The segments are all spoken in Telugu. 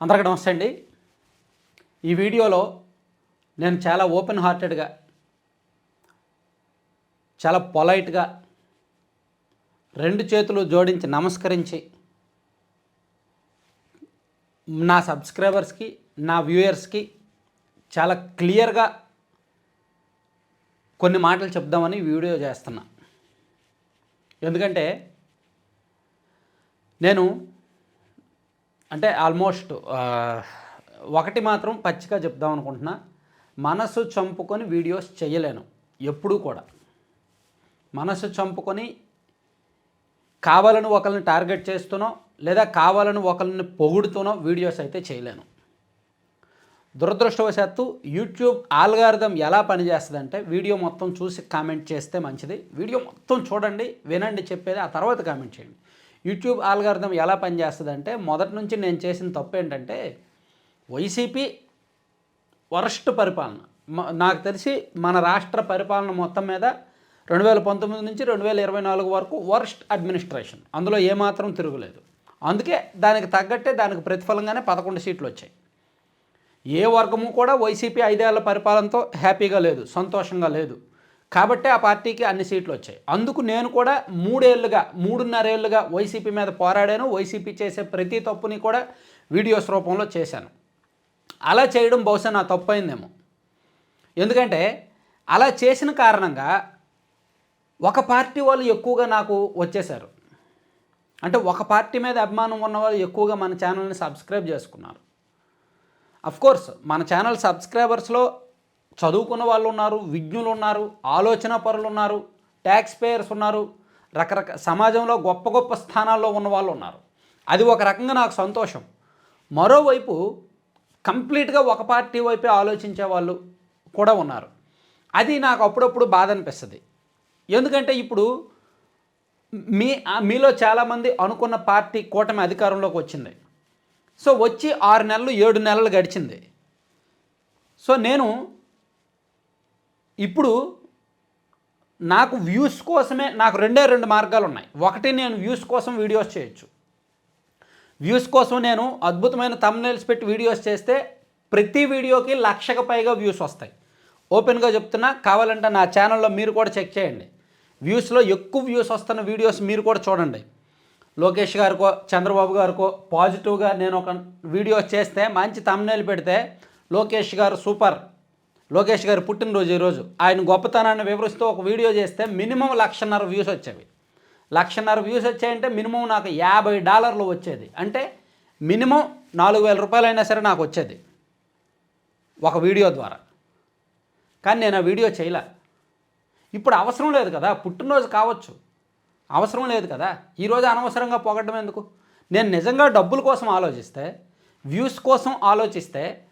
అందరికీ నమస్తే అండి. ఈ వీడియోలో నేను చాలా ఓపెన్ హార్టెడ్గా చాలా పొలైట్గా రెండు చేతులు జోడించి నమస్కరించి నా సబ్స్క్రైబర్స్కి నా వ్యూయర్స్కి చాలా క్లియర్గా కొన్ని మాటలు చెప్దామని వీడియో చేస్తున్నా. ఎందుకంటే నేను అంటే ఆల్మోస్ట్ ఒకటి మాత్రం పచ్చిగా చెప్దాం అనుకుంటున్నా. మనసు చంపుకొని వీడియోస్ చేయలేను ఎప్పుడూ కూడా. మనసు చంపుకొని కావాలని ఒకరిని టార్గెట్ చేస్తూనో లేదా కావాలని ఒకరిని పొగుడుతూనో వీడియోస్ అయితే చేయలేను. దురదృష్టవశాత్తు యూట్యూబ్ ఆల్గారిథం ఎలా పనిచేస్తుందంటే వీడియో మొత్తం చూసి కామెంట్ చేస్తే మంచిది. వీడియో మొత్తం చూడండి వినండి చెప్పేది ఆ తర్వాత కామెంట్ చేయండి. యూట్యూబ్ ఆల్గారిథం ఎలా పనిచేస్తుందంటే మొదటి నుంచి నేను చేసిన తప్పు ఏంటంటే వైసీపీ వరస్ట్ పరిపాలన. నాకు తెలిసి మన రాష్ట్ర పరిపాలన మొత్తం మీద రెండు వేల పంతొమ్మిది నుంచి రెండు వేల ఇరవై నాలుగు వరకు వర్స్ట్ అడ్మినిస్ట్రేషన్. అందులో ఏమాత్రం తిరుగులేదు. అందుకే దానికి తగ్గట్టే దానికి ప్రతిఫలంగానే పదకొండు సీట్లు వచ్చాయి. ఏ వర్గము కూడా వైసీపీ ఐదేళ్ళ పరిపాలనతో హ్యాపీగా లేదు సంతోషంగా లేదు. కాబట్టే ఆ పార్టీకి అన్ని సీట్లు వచ్చాయి. అందుకు నేను కూడా మూడేళ్ళుగా మూడున్నరేళ్ళుగా వైసీపీ మీద పోరాడాను. వైసీపీ చేసే ప్రతి తప్పుని కూడా వీడియోస్ రూపంలో చేశాను. అలా చేయడం బహుశా నా తప్పు అయిందేమో ఎందుకంటే అలా చేసిన కారణంగా ఒక పార్టీ వాళ్ళు ఎక్కువగా నాకు వచ్చేశారు. అంటే ఒక పార్టీ మీద అభిమానం ఉన్న వాళ్ళు ఎక్కువగా మన ఛానల్ని సబ్స్క్రైబ్ చేసుకున్నారు. అఫ్కోర్స్ మన ఛానల్ సబ్స్క్రైబర్స్లో చదువుకున్న వాళ్ళు ఉన్నారు విజ్ఞులు ఉన్నారు ఆలోచన పరులు ఉన్నారు ట్యాక్స్ పేయర్స్ ఉన్నారు రకరకాల సమాజంలో గొప్ప గొప్ప స్థానాల్లో ఉన్న వాళ్ళు ఉన్నారు. అది ఒక రకంగా నాకు సంతోషం. మరోవైపు కంప్లీట్గా ఒక పార్టీ వైపే ఆలోచించే వాళ్ళు కూడా ఉన్నారు. అది నాకు అప్పుడప్పుడు బాధ అనిపిస్తుంది. ఎందుకంటే ఇప్పుడు మీ మీలో చాలామంది అనుకున్న పార్టీ కూటమి అధికారంలోకి వచ్చింది. సో వచ్చి ఆరు నెలలు ఏడు నెలలు గడిచింది. సో నేను ఇప్పుడు నాకు వ్యూస్ కోసమే నాకు రెండే రెండు మార్గాలు ఉన్నాయి ఒకటి నేను వ్యూస్ కోసం వీడియోస్ చేయొచ్చు. వ్యూస్ కోసం నేను అద్భుతమైన తమ్నైల్స్ పెట్టి వీడియోస్ చేస్తే ప్రతి వీడియోకి లక్షకు పైగా వ్యూస్ వస్తాయి. ఓపెన్గా చెప్తున్నా కావాలంటే నా ఛానల్లో మీరు కూడా చెక్ చేయండి. వ్యూస్లో ఎక్కువ వ్యూస్ వస్తున్న వీడియోస్ మీరు కూడా చూడండి. లోకేష్ గారికో చంద్రబాబు గారికో పాజిటివ్గా నేను ఒక వీడియో చేస్తే మంచి తమ్నేలు పెడితే లోకేష్ గారు సూపర్. లోకేష్ గారి పుట్టినరోజు ఈరోజు ఆయన గొప్పతనాన్ని వివరిస్తూ ఒక వీడియో చేస్తే మినిమం లక్షన్నర వ్యూస్ వచ్చేవి. లక్షన్నర వ్యూస్ వచ్చాయంటే మినిమం నాకు యాభై డాలర్లు వచ్చేది. అంటే మినిమం నాలుగు వేల రూపాయలైనా సరే నాకు వచ్చేది. ఒక వీడియో ద్వారా. కానీ నేను ఆ వీడియో చేయలే. ఇప్పుడు అవసరం లేదు కదా. పుట్టినరోజు కావచ్చు. అవసరం లేదు కదా. ఈరోజు అనవసరంగా పొగడ్డం ఎందుకు? నేను నిజంగా డబ్బుల కోసం ఆలోచిస్తే వ్యూస్ కోసం ఆలోచిస్తే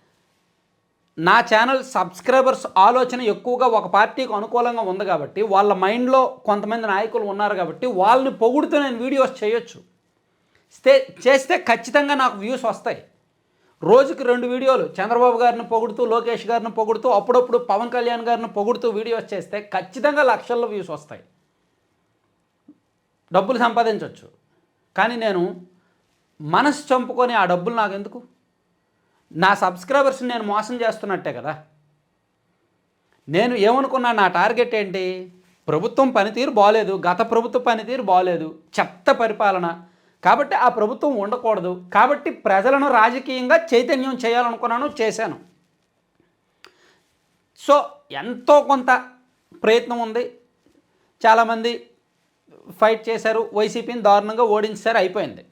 నా ఛానల్ సబ్స్క్రైబర్స్ ఆలోచన ఎక్కువగా ఒక పార్టీకి అనుకూలంగా ఉంది కాబట్టి వాళ్ళ మైండ్లో కొంతమంది నాయకులు ఉన్నారు కాబట్టి వాళ్ళని పొగుడుతూ నేను వీడియోస్ చేయొచ్చు. చేస్తే ఖచ్చితంగా నాకు వ్యూస్ వస్తాయి. రోజుకి రెండు వీడియోలు చంద్రబాబు గారిని పొగుడుతూ లోకేష్ గారిని పొగుడుతూ అప్పుడప్పుడు పవన్ కళ్యాణ్ గారిని పొగుడుతూ వీడియోస్ చేస్తే ఖచ్చితంగా లక్షల్లో వ్యూస్ వస్తాయి. డబ్బులు సంపాదించవచ్చు కానీ నేను మనసు చంపుకొని ఆ డబ్బులు నాకు ఎందుకు నా సబ్స్క్రైబర్స్ని నేను మోసం చేస్తున్నట్టే కదా. నేను ఏమనుకున్నా నా టార్గెట్ ఏంటి? ప్రభుత్వం పనితీరు బాగాలేదు గత ప్రభుత్వ పనితీరు బాగాలేదు చెత్త పరిపాలన. కాబట్టి ఆ ప్రభుత్వం ఉండకూడదు. కాబట్టి ప్రజలను రాజకీయంగా చైతన్యం చేయాలనుకున్నాను చేశాను. సో ఎంతో కొంత ప్రయత్నం ఉంది. చాలామంది ఫైట్ చేశారు వైసీపీని దారుణంగా ఓడించారు అయిపోయింది.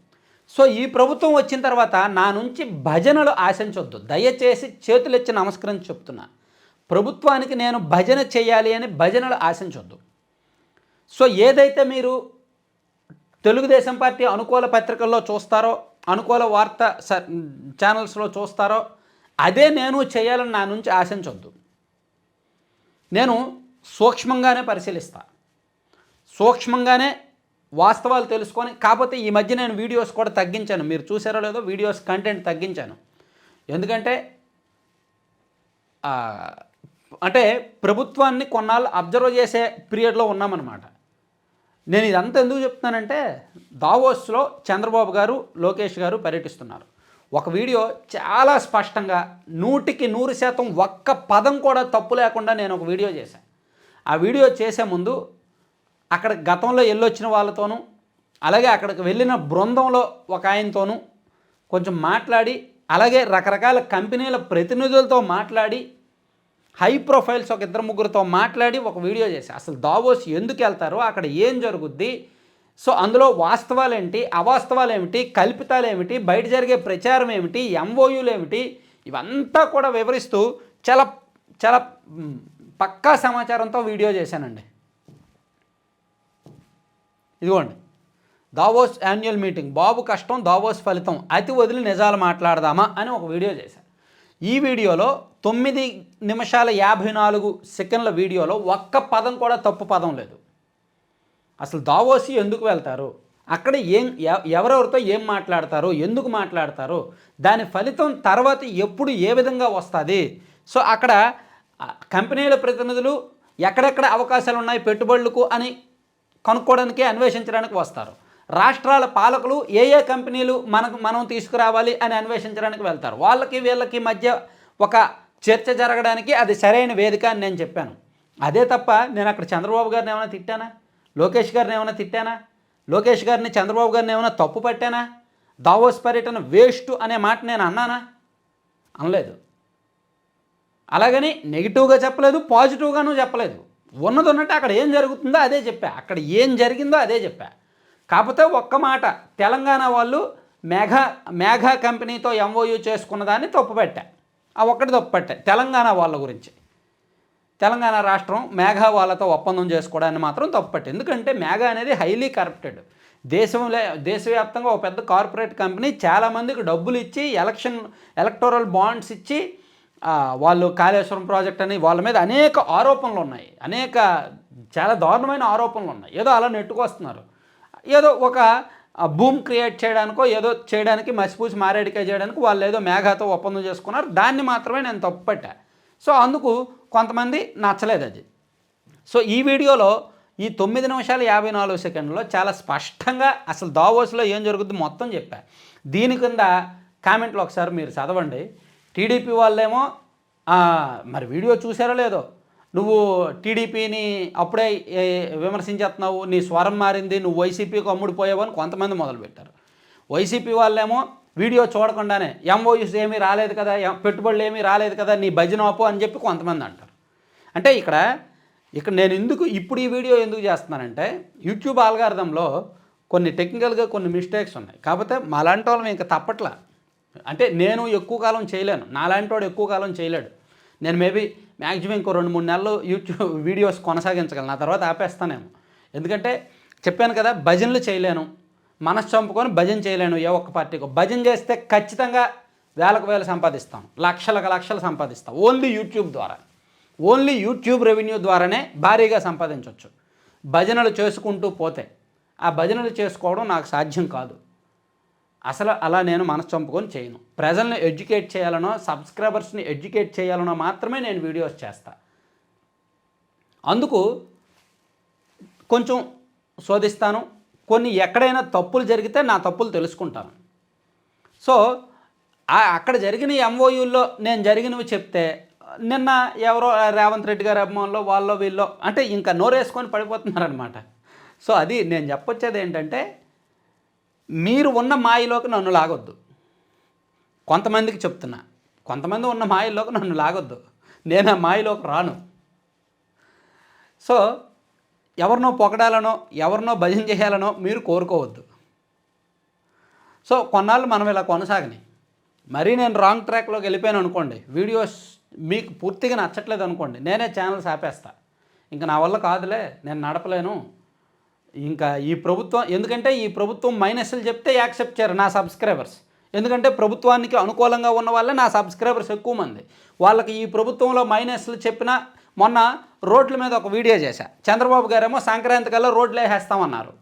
సో ఈ ప్రభుత్వం వచ్చిన తర్వాత నా నుంచి భజనలు ఆశించొద్దు. దయచేసి చేతులెచ్చి నమస్కరించి చెప్తున్నా. ప్రభుత్వానికి నేను భజన చేయాలి అని భజనలు ఆశించొద్దు. సో ఏదైతే మీరు తెలుగుదేశం పార్టీ అనుకూల పత్రికల్లో చూస్తారో అనుకూల వార్త స- ఛానల్స్లో చూస్తారో అదే నేను చేయాలని నా నుంచి ఆశించొద్దు. నేను సూక్ష్మంగానే పరిశీలిస్తా. సూక్ష్మంగానే వాస్తవాలు తెలుసుకొని కాకపోతే ఈ మధ్య నేను వీడియోస్ కూడా తగ్గించాను. మీరు చూసారో లేదో వీడియోస్ కంటెంట్ తగ్గించాను. ఎందుకంటే అంటే ప్రభుత్వాన్ని కొన్నాళ్ళు అబ్జర్వ్ చేసే పీరియడ్లో ఉన్నామన్నమాట. నేను ఇదంతా ఎందుకు చెప్తున్నానంటే దావోస్లో చంద్రబాబు గారు లోకేష్ గారు పర్యటిస్తున్నారు. ఒక వీడియో చాలా స్పష్టంగా నూటికి నూరు శాతం ఒక్క పదం కూడా తప్పు లేకుండా నేను ఒక వీడియో చేశాను ఆ వీడియో చేసే ముందు అక్కడ గతంలో వెళ్ళొచ్చిన వాళ్ళతోనూ అలాగే అక్కడికి వెళ్ళిన బృందంలో ఒక ఆయనతోనూ కొంచెం మాట్లాడి అలాగే రకరకాల కంపెనీల ప్రతినిధులతో మాట్లాడి హై ప్రొఫైల్స్ ఒక ఇద్దరు ముగ్గురితో మాట్లాడి ఒక వీడియో చేసి అసలు దావోస్ ఎందుకు వెళ్తారో అక్కడ ఏం జరుగుద్ది? సో అందులో వాస్తవాలు ఏంటి అవాస్తవాలు ఏమిటి కల్పితాలు ఏమిటి బయట జరిగే ప్రచారం ఏమిటి ఎంఓయూలు ఏమిటి ఇవంతా కూడా వివరిస్తూ చాలా చాలా పక్కా సమాచారంతో వీడియో చేశానండి. ఇదిగోండి. దావోస్ యాన్యువల్ మీటింగ్ బాబు కష్టం దావోస్ ఫలితం. అతి వదిలి నిజాలు మాట్లాడదామా అని ఒక వీడియో చేశాను ఈ వీడియోలో తొమ్మిది నిమిషాల యాభై నాలుగు సెకండ్ల వీడియోలో ఒక్క పదం కూడా తప్పు పదం లేదు. అసలు దావోసి ఎందుకు వెళ్తారు? అక్కడ ఏం ఎవరెవరితో ఏం మాట్లాడతారు? ఎందుకు మాట్లాడతారు? దాని ఫలితం తర్వాత ఎప్పుడు ఏ విధంగా వస్తుంది? సో అక్కడ కంపెనీల ప్రతినిధులు ఎక్కడెక్కడ అవకాశాలు ఉన్నాయి? పెట్టుబడులకు అని కనుక్కోవడానికి అన్వేషించడానికి వస్తారు. రాష్ట్రాల పాలకులు ఏ ఏ కంపెనీలు మనకు మనం తీసుకురావాలి అని అన్వేషించడానికి వెళ్తారు. వాళ్ళకి వీళ్ళకి మధ్య ఒక చర్చ జరగడానికి అది సరైన వేదిక అని నేను చెప్పాను. అదే తప్ప నేను అక్కడ చంద్రబాబు గారిని ఏమైనా తిట్టానా? లోకేష్ గారిని ఏమైనా తిట్టానా? లోకేష్ గారిని చంద్రబాబు గారిని ఏమైనా తప్పు పట్టానా? దావోస్ పర్యటన వేస్ట్ అనే మాట నేను అన్నానా? అనలేదు. అలాగని నెగిటివ్గా చెప్పలేదు పాజిటివ్గాను చెప్పలేదు. ఉన్నది ఉన్నట్టు అక్కడ ఏం జరుగుతుందో అదే చెప్పా. అక్కడ ఏం జరిగిందో అదే చెప్పా. కాకపోతే ఒక్క మాట తెలంగాణ వాళ్ళు మేఘా మేఘా కంపెనీతో ఎంఓయూ చేసుకున్న దాన్ని తప్పుపెట్టా. ఆ ఒక్కటి తప్పుపెట్టా. తెలంగాణ వాళ్ళ గురించి. తెలంగాణ రాష్ట్రం మేఘా వాళ్ళతో ఒప్పందం చేసుకోవడాన్ని మాత్రం తప్పుపట్టి. ఎందుకంటే మేఘా అనేది హైలీ కరప్టెడ్ దేశంలో దేశవ్యాప్తంగా ఒక పెద్ద కార్పొరేట్ కంపెనీ చాలామందికి డబ్బులు ఇచ్చి ఎలక్షన్ ఎలక్టోరల్ బాండ్స్ ఇచ్చి వాళ్ళు కాళేశ్వరం ప్రాజెక్ట్ అని వాళ్ళ మీద అనేక ఆరోపణలు ఉన్నాయి. అనేక చాలా దారుణమైన ఆరోపణలు ఉన్నాయి. ఏదో అలా నెట్టుకొస్తున్నారు. ఏదో ఒక భూమ్ క్రియేట్ చేయడానికో ఏదో చేయడానికి మసిపూసి మారేడికాయ చేయడానికి వాళ్ళు ఏదో మేఘాతో ఒప్పందం చేసుకున్నారు. దాన్ని మాత్రమే నేను తప్పుపట్టా. సో అందుకు కొంతమంది నచ్చలేదు అది. సో ఈ వీడియోలో ఈ తొమ్మిది నిమిషాల యాభై నాలుగు సెకండ్లో చాలా స్పష్టంగా అసలు దావోస్లో ఏం జరుగుద్ది మొత్తం చెప్పా. దీని కింద కామెంట్లు ఒకసారి మీరు చదవండి. టీడీపీ వాళ్ళేమో మరి వీడియో చూసారో లేదో నువ్వు టీడీపీని అప్పుడే విమర్శించేస్తున్నావు నీ స్వరం మారింది నువ్వు వైసీపీకి అమ్ముడిపోయావు అని కొంతమంది మొదలుపెట్టారు. వైసీపీ వాళ్ళేమో వీడియో చూడకుండానే ఎంఓయూస్ ఏమీ రాలేదు కదా ఎం- పెట్టుబడులు ఏమీ రాలేదు కదా నీ భజన ఆపు అని చెప్పి కొంతమంది అంటారు. అంటే ఇక్కడ ఇక్కడ నేను ఎందుకు ఇప్పుడు ఈ వీడియో ఎందుకు చేస్తున్నానంటే యూట్యూబ్ ఆల్గార్థంలో కొన్ని టెక్నికల్గా కొన్ని మిస్టేక్స్ ఉన్నాయి. కాకపోతే మాలాంటి వాళ్ళం ఇంకా తప్పట్లా అంటే నేను ఎక్కువ కాలం చేయలేను. నాలాంటి వాడు ఎక్కువ కాలం చేయలేడు. నేను మేబీ మ్యాక్సిమం ఇంకో రెండు మూడు నెలలు యూట్యూబ్ వీడియోస్ కొనసాగించగలను. నా తర్వాత ఆపేస్తానేమో. ఎందుకంటే చెప్పాను కదా భజనలు చేయలేను. మనసు చంపుకొని భజన చేయలేను ఏ ఒక్క పార్టీకి. భజన చేస్తే ఖచ్చితంగా వేలకు వేలు సంపాదిస్తాం లక్షలకు లక్షలు సంపాదిస్తాం. ఓన్లీ యూట్యూబ్ ద్వారా. ఓన్లీ యూట్యూబ్ రెవెన్యూ ద్వారానే భారీగా సంపాదించవచ్చు భజనలు చేసుకుంటూ పోతే. ఆ భజనలు చేసుకోవడం నాకు సాధ్యం కాదు. అసలు అలా నేను మనసు చంపుకొని చేయను. ప్రజల్ని ఎడ్యుకేట్ చేయాలనో సబ్స్క్రైబర్స్ని ఎడ్యుకేట్ చేయాలనో మాత్రమే నేను వీడియోస్ చేస్తా. అందుకు కొంచెం శోధిస్తాను. కొన్ని ఎక్కడైనా తప్పులు జరిగితే నా తప్పులు తెలుసుకుంటాను. సో అక్కడ జరిగిన ఎంఓయూల్లో నేను జరిగినవి చెప్తే నిన్న ఎవరో రేవంత్ రెడ్డి గారి అభిమానులు వాళ్ళో వీళ్ళో అంటే ఇంకా నోరేసుకొని పడిపోతున్నారనమాట సో అది నేను చెప్పొచ్చేది ఏంటంటే మీరు ఉన్న మాయలోకి నన్ను లాగొద్దు. కొంతమందికి చెప్తున్నా కొంతమంది ఉన్న మాయలోకి నన్ను లాగొద్దు. నేను ఆ మాయలోకి రాను. సో ఎవరినో పొగడాలనో ఎవరినో భజన చేయాలనో మీరు కోరుకోవద్దు. సో కొన్నాళ్ళు మనం ఇలా కొనసాగని. మరీ నేను రాంగ్ ట్రాక్లోకి వెళ్ళిపోయాను అనుకోండి వీడియోస్ మీకు పూర్తిగా నచ్చట్లేదు అనుకోండి నేనే ఛానల్స్ ఆపేస్తా. ఇంకా నా వల్ల కాదులే నేను నడపలేను. ఇంకా ఈ ప్రభుత్వం ఎందుకంటే ఈ ప్రభుత్వం మైనస్లు చెప్తే యాక్సెప్ట్ చేయరు నా సబ్స్క్రైబర్స్. ఎందుకంటే ప్రభుత్వానికి అనుకూలంగా ఉన్న వాళ్ళే నా సబ్స్క్రైబర్స్ ఎక్కువ మంది. వాళ్ళకి ఈ ప్రభుత్వంలో మైనస్లు చెప్పిన మొన్న రోడ్ల మీద ఒక వీడియో చేశా. చంద్రబాబు గారేమో సంక్రాంతి కల్లా రోడ్లు వేసేస్తామన్నారు.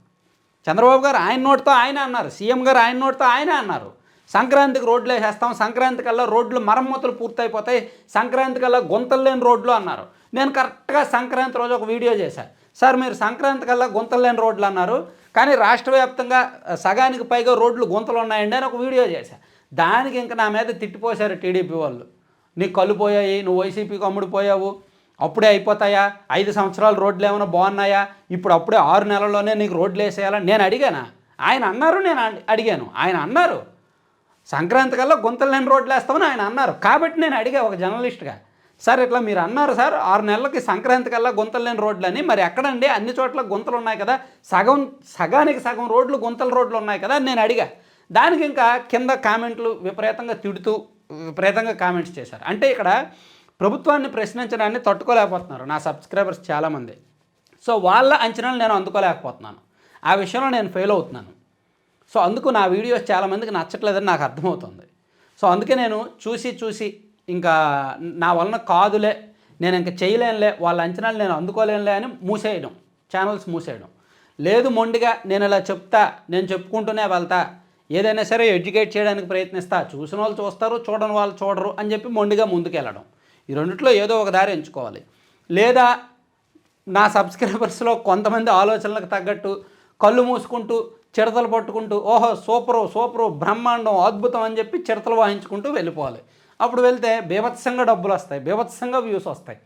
చంద్రబాబు గారు ఆయన నోటితో ఆయన అన్నారు. సీఎం గారు ఆయన నోటితో ఆయన అన్నారు. సంక్రాంతికి రోడ్లు వేసేస్తాం సంక్రాంతి కల్లా రోడ్లు మరమ్మతులు పూర్తయిపోతాయి సంక్రాంతి కల్లా గుంతలు లేని రోడ్లు అన్నారు. నేను కరెక్ట్గా సంక్రాంతి రోజు ఒక వీడియో చేశాను సార్ మీరు సంక్రాంతి కల్లా గుంతలు లేని రోడ్లు అన్నారు. కానీ రాష్ట్ర వ్యాప్తంగా సగానికి పైగా రోడ్లు గుంతలు ఉన్నాయండి అని ఒక వీడియో చేశాను దానికి ఇంకా నా మీద తిట్టిపోశారు టీడీపీ వాళ్ళు. నీకు కళ్ళు పోయాయి నువ్వు వైసీపీకి అమ్ముడుపోయావు అప్పుడే అయిపోతాయా? ఐదు సంవత్సరాలు రోడ్లు ఏమైనా బాగున్నాయా? ఇప్పుడు అప్పుడే ఆరు నెలల్లోనే నీకు రోడ్లు వేసేయాలా? నేను అడిగానా? ఆయన అన్నారు నేను అడి- అడిగాను. ఆయన అన్నారు సంక్రాంతి కల్లా గుంతలు లేని రోడ్లు వేస్తామని ఆయన అన్నారు. కాబట్టి నేను అడిగా ఒక జర్నలిస్ట్గా. సార్ ఇట్లా మీరు అన్నారు సార్ ఆరు నెలలకి సంక్రాంతి కల్లా గుంతలు లేని రోడ్లు అని మరి ఎక్కడండి? అన్ని చోట్ల గుంతలు ఉన్నాయి కదా. సగం సగానికి సగం రోడ్లు గుంతల రోడ్లు ఉన్నాయి కదా నేను అడిగా. దానికి ఇంకా కింద కామెంట్లు విపరీతంగా తిడుతూ విపరీతంగా కామెంట్స్ చేశారు. అంటే ఇక్కడ ప్రభుత్వాన్ని ప్రశ్నించడాన్ని తట్టుకోలేకపోతున్నారు నా సబ్స్క్రైబర్స్ చాలామంది. సో వాళ్ళ అంచనాలు నేను అందుకోలేకపోతున్నాను. ఆ విషయంలో నేను ఫెయిల్ అవుతున్నాను. సో అందుకు నా వీడియోస్ చాలామందికి నచ్చట్లేదని నాకు అర్థమవుతుంది. సో అందుకే నేను చూసి చూసి ఇంకా నా వలన కాదులే నేను ఇంకా చేయలేనులే వాళ్ళ అంచనాలు నేను అందుకోలేనులే అని మూసేయడం ఛానల్స్ మూసేయడం. లేదు మొండిగా నేను ఇలా చెప్తా నేను చెప్పుకుంటూనే వెళ్తా ఏదైనా సరే ఎడ్యుకేట్ చేయడానికి ప్రయత్నిస్తా చూసిన వాళ్ళు చూస్తారు చూడని వాళ్ళు చూడరు అని చెప్పి మొండిగా ముందుకెళ్ళడం. ఈ రెండిట్లో ఏదో ఒక దారి ఎంచుకోవాలి. లేదా నా సబ్స్క్రైబర్స్లో కొంతమంది ఆలోచనలకు తగ్గట్టు కళ్ళు మూసుకుంటూ చిడతలు పట్టుకుంటూ ఓహో సూపరు సూపరు బ్రహ్మాండం అద్భుతం అని చెప్పి చిడతలు వాయించుకుంటూ వెళ్ళిపోవాలి. అప్పుడు వెళ్తే బీభత్సంగా డబ్బులు వస్తాయి బీభత్సంగా వ్యూస్ వస్తాయి.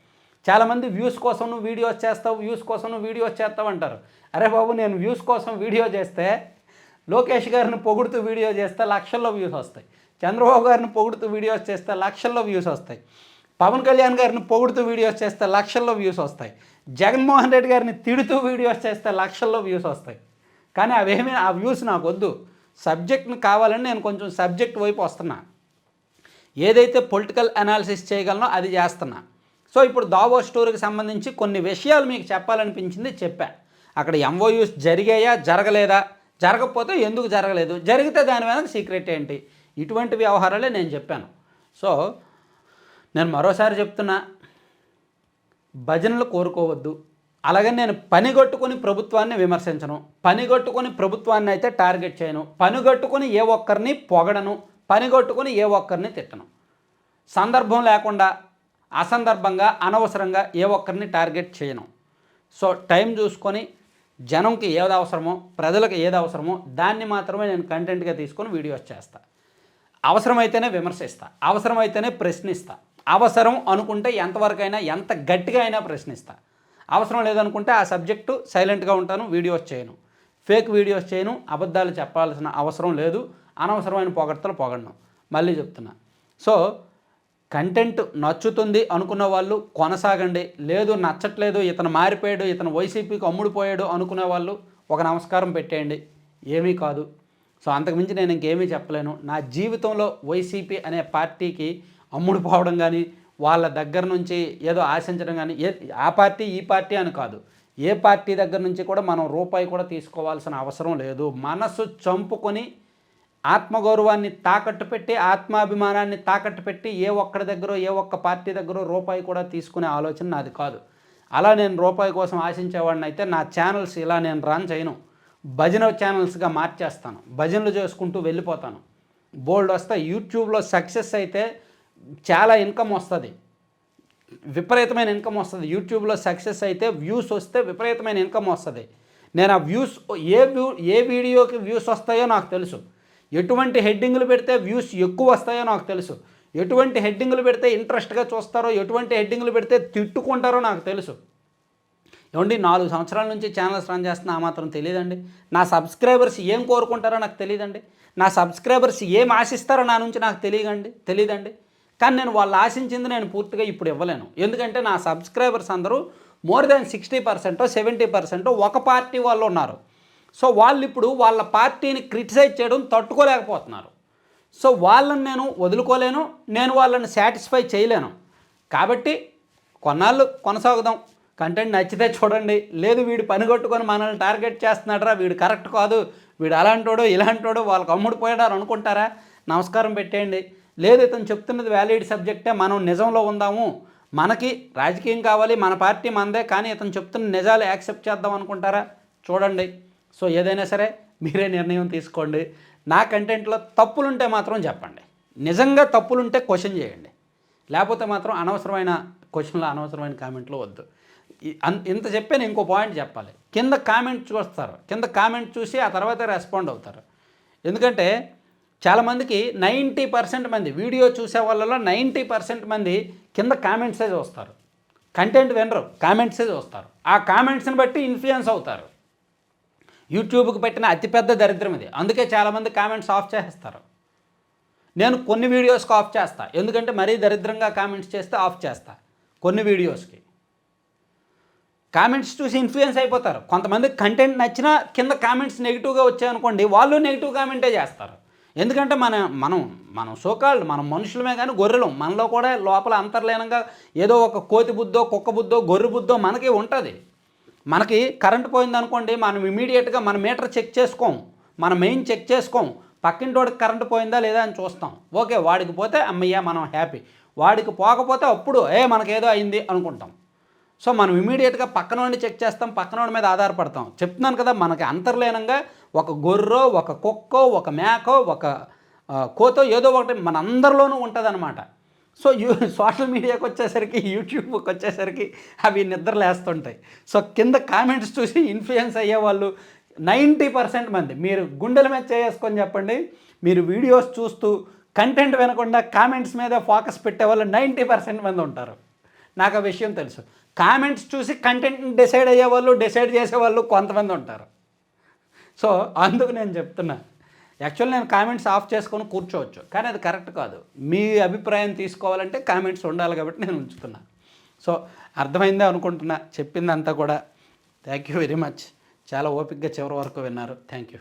చాలామంది వ్యూస్ కోసం నువ్వు వీడియోస్ చేస్తావు వ్యూస్ కోసం నువ్వు వీడియోస్ చేస్తావు అంటారు. అరే బాబు నేను వ్యూస్ కోసం వీడియో చేస్తే లోకేష్ గారిని పొగుడుతూ వీడియో చేస్తే లక్షల్లో వ్యూస్ వస్తాయి. చంద్రబాబు గారిని పొగుడుతూ వీడియోస్ చేస్తే లక్షల్లో వ్యూస్ వస్తాయి. పవన్ కళ్యాణ్ గారిని పొగుడుతూ వీడియోస్ చేస్తే లక్షల్లో వ్యూస్ వస్తాయి. జగన్మోహన్ రెడ్డి గారిని తిడుతూ వీడియోస్ చేస్తే లక్షల్లో వ్యూస్ వస్తాయి. కానీ అవేమీ ఆ వ్యూస్ నాకు వద్దు. సబ్జెక్ట్ని కావాలని నేను కొంచెం సబ్జెక్ట్ వైపు వస్తున్నా. ఏదైతే పొలిటికల్ అనాలిసిస్ చేయగలనో అది చేస్తున్నా. సో ఇప్పుడు దావో స్టోరీకి సంబంధించి కొన్ని విషయాలు మీకు చెప్పాలనిపించింది చెప్పా. అక్కడ ఎంఓయూస్ జరిగాయా జరగలేదా? జరగకపోతే ఎందుకు జరగలేదు? జరిగితే దాని వెనక సీక్రెట్ ఏంటి? ఇటువంటి వ్యవహారాలే నేను చెప్పాను. సో నేను మరోసారి చెప్తున్నా భజనలు కోరుకోవద్దు. అలాగే నేను పనిగట్టుకొని ప్రభుత్వాన్ని విమర్శించను. పనిగట్టుకొని ప్రభుత్వాన్ని అయితే టార్గెట్ చేయను. పనిగట్టుకొని ఏ ఒక్కరిని పొగడను. పనిగొట్టుకుని ఏ ఒక్కరిని తిట్టను. సందర్భం లేకుండా అసందర్భంగా అనవసరంగా ఏ ఒక్కరిని టార్గెట్ చేయను. సో టైం చూసుకొని జనంకి ఏది అవసరమో ప్రజలకు ఏది అవసరమో దాన్ని మాత్రమే నేను కంటెంట్గా తీసుకొని వీడియోస్ చేస్తా. అవసరమైతేనే విమర్శిస్తా అవసరమైతేనే ప్రశ్నిస్తా. అవసరం అనుకుంటే ఎంతవరకైనా ఎంత గట్టిగా అయినా ప్రశ్నిస్తా. అవసరం లేదనుకుంటే ఆ సబ్జెక్టు సైలెంట్గా ఉంటాను వీడియోస్ చేయను. ఫేక్ వీడియోస్ చేయను అబద్ధాలు చెప్పాల్సిన అవసరం లేదు. అనవసరమైన పొగడ్తలు పొగడను. మళ్ళీ చెప్తున్నా. సో కంటెంట్ నచ్చుతుంది అనుకున్న వాళ్ళు కొనసాగండి. లేదు నచ్చట్లేదు ఇతను మారిపోయాడు ఇతను వైసీపీకి అమ్ముడుపోయాడు అనుకునే వాళ్ళు ఒక నమస్కారం పెట్టేయండి. ఏమీ కాదు. సో అంతకుమించి నేను ఇంకేమీ చెప్పలేను. నా జీవితంలో వైసీపీ అనే పార్టీకి అమ్ముడుపోవడం కానీ వాళ్ళ దగ్గర నుంచి ఏదో ఆశించడం కానీ ఏ ఆ పార్టీ ఈ పార్టీ అని కాదు. ఏ పార్టీ దగ్గర నుంచి కూడా మనం రూపాయి కూడా తీసుకోవాల్సిన అవసరం లేదు. మనసు చంపుకొని ఆత్మగౌరవాన్ని తాకట్టు పెట్టి ఆత్మాభిమానాన్ని తాకట్టు పెట్టి ఏ ఒక్కడి దగ్గర ఏ ఒక్క పార్టీ దగ్గర రూపాయి కూడా తీసుకునే ఆలోచన నాది కాదు. అలా నేను రూపాయి కోసం ఆశించేవాడిని అయితే నా ఛానల్స్ ఇలా నేను రన్ చేయను. భజన ఛానల్స్గా మార్చేస్తాను. భజనలు చేసుకుంటూ వెళ్ళిపోతాను. బోల్డ్ వస్తే యూట్యూబ్లో సక్సెస్ అయితే చాలా ఇన్కమ్ వస్తుంది. విపరీతమైన ఇన్కమ్ వస్తుంది. యూట్యూబ్లో సక్సెస్ అయితే వ్యూస్ వస్తే విపరీతమైన ఇన్కమ్ వస్తుంది. నేను ఆ వ్యూస్ ఏ వ్యూ ఏ వీడియోకి వ్యూస్ వస్తాయో నాకు తెలుసు. ఎటువంటి హెడ్డింగ్లు పెడితే వ్యూస్ ఎక్కువ వస్తాయో నాకు తెలుసు. ఎటువంటి హెడ్డింగ్లు పెడితే ఇంట్రెస్ట్గా చూస్తారో ఎటువంటి హెడ్డింగ్లు పెడితే తిట్టుకుంటారో నాకు తెలుసు. ఏమండి నాలుగు సంవత్సరాల నుంచి ఛానల్స్ రన్ చేస్తున్నా ఆ మాత్రం తెలియదండి. నా సబ్స్క్రైబర్స్ ఏం కోరుకుంటారో నాకు తెలియదండి. నా సబ్స్క్రైబర్స్ ఏం ఆశిస్తారో నా నుంచి నాకు తెలియదండి తెలియదండి. కానీ నేను వాళ్ళు ఆశించింది నేను పూర్తిగా ఇప్పుడు ఇవ్వలేను. ఎందుకంటే నా సబ్స్క్రైబర్స్ అందరూ మోర్ దాన్ సిక్స్టీ పర్సెంటో సెవెంటీ పర్సెంటో ఒక పార్టీ వాళ్ళు ఉన్నారు. సో వాళ్ళు ఇప్పుడు వాళ్ళ పార్టీని క్రిటిసైజ్ చేయడం తట్టుకోలేకపోతున్నారు. సో వాళ్ళని నేను వదులుకోలేను నేను వాళ్ళని సాటిస్ఫై చేయలేను. కాబట్టి కొన్నాళ్ళు కొనసాగుదాం. కంటెంట్ నచ్చితే చూడండి. లేదు వీడు పని కొట్టుకొని మనల్ని టార్గెట్ చేస్తున్నాడరా వీడు కరెక్ట్ కాదు. వీడు అలాంటోడో ఇలాంటోడో వాళ్ళకి అమ్ముడిపోయాడారు అనుకుంటారా? నమస్కారం పెట్టేయండి. లేదు ఇతను చెప్తున్నది వ్యాలిడ్ సబ్జెక్టే మనం నిజంలో ఉందాము. మనకి రాజకీయం కావాలి మన పార్టీ మనదే కానీ ఇతను చెప్తున్న నిజాలు యాక్సెప్ట్ చేద్దాం అనుకుంటారా? చూడండి. సో ఏదైనా సరే మీరే నిర్ణయం తీసుకోండి. నా కంటెంట్లో తప్పులుంటే మాత్రం చెప్పండి. నిజంగా తప్పులుంటే క్వశ్చన్ చేయండి. లేకపోతే మాత్రం అనవసరమైన క్వశ్చన్లు అనవసరమైన కామెంట్లు వద్దు. ఈ- ఇంత చెప్పాను ఇంకో పాయింట్ చెప్పాలి. కింద కామెంట్ చూస్తారు. కింద కామెంట్ చూసి ఆ తర్వాత రెస్పాండ్ అవుతారు. ఎందుకంటే చాలామందికి నైంటీ పర్సెంట్ మంది వీడియో చూసే వాళ్ళలో నైంటీ పర్సెంట్ మంది కింద కామెంట్సే చూస్తారు. కంటెంట్ వినరు కామెంట్సే చూస్తారు. ఆ కామెంట్స్ని బట్టి ఇన్ఫ్లుయెన్స్ అవుతారు. యూట్యూబ్కి పెట్టిన అతిపెద్ద దరిద్రం ఇది. అందుకే చాలామంది కామెంట్స్ ఆఫ్ చేస్తారు నేను కొన్ని వీడియోస్కి ఆఫ్ చేస్తా. ఎందుకంటే మరీ దరిద్రంగా కామెంట్స్ చేస్తే ఆఫ్ చేస్తా. కొన్ని వీడియోస్కి. కామెంట్స్ చూసి ఇన్ఫ్లుయెన్స్ అయిపోతారు. కొంతమంది కంటెంట్ నచ్చినా కింద కామెంట్స్ నెగిటివ్గా వచ్చాయనుకోండి వాళ్ళు నెగిటివ్ కామెంటే చేస్తారు. ఎందుకంటే మన మనం మనం సోకాళ్ళు మనం మనుషులమే కానీ గొర్రెలు. మనలో కూడా లోపల అంతర్లీనంగా ఏదో ఒక కోతి బుద్ధో కుక్క బుద్ధో గొర్రె బుద్ధో మనకి ఉంటుంది. మనకి కరెంట్ పోయిందనుకోండి మనం ఇమీడియట్గా మన మీటర్ చెక్ చేసుకోం. మన మెయిన్ చెక్ చేసుకోం. పక్కింటోడికి కరెంట్ పోయిందా లేదా అని చూస్తాం. ఓకే వాడికి పోతే అమ్మయ్య మనం హ్యాపీ. వాడికి పోకపోతే అప్పుడు ఏ మనకేదో అయింది అనుకుంటాం. సో మనం ఇమీడియట్గా పక్కనోడిని చెక్ చేస్తాం పక్కనోడి మీద ఆధారపడతాం. చెప్తున్నాను కదా మనకి అంతర్లీనంగా ఒక గొర్రో ఒక కుక్కో ఒక మేకో ఒక కోతో ఏదో ఒకటి మన అందరిలోనూ ఉంటుందన్నమాట. సో యూ సోషల్ మీడియాకి వచ్చేసరికి యూట్యూబ్కి వచ్చేసరికి అవి నిద్రలేస్తుంటాయి. సో కింద కామెంట్స్ చూసి ఇన్ఫ్లుయెన్స్ అయ్యే వాళ్ళు నైంటీ పర్సెంట్ మంది. మీరు గుండెల మీద చేసుకొని చెప్పండి. మీరు వీడియోస్ చూస్తూ కంటెంట్ వినకుండా కామెంట్స్ మీద ఫోకస్ పెట్టే వాళ్ళు నైంటీ పర్సెంట్ మంది ఉంటారు. నాకు ఆ విషయం తెలుసు. కామెంట్స్ చూసి కంటెంట్ని డిసైడ్ అయ్యే వాళ్ళు డిసైడ్ చేసేవాళ్ళు కొంతమంది ఉంటారు. సో అందుకు నేను చెప్తున్నా. యాక్చువల్ నేను కామెంట్స్ ఆఫ్ చేసుకొని కూర్చోవచ్చు. కానీ అది కరెక్ట్ కాదు. మీ అభిప్రాయం తీసుకోవాలంటే కామెంట్స్ ఉండాలి కాబట్టి నేను ఉంచుతున్నా. సో అర్థమైందే అనుకుంటున్నా. చెప్పిందంతా కూడా. థ్యాంక్ యూ వెరీ మచ్ చాలా ఓపిక్గా చివరి వరకు విన్నారు. Thank you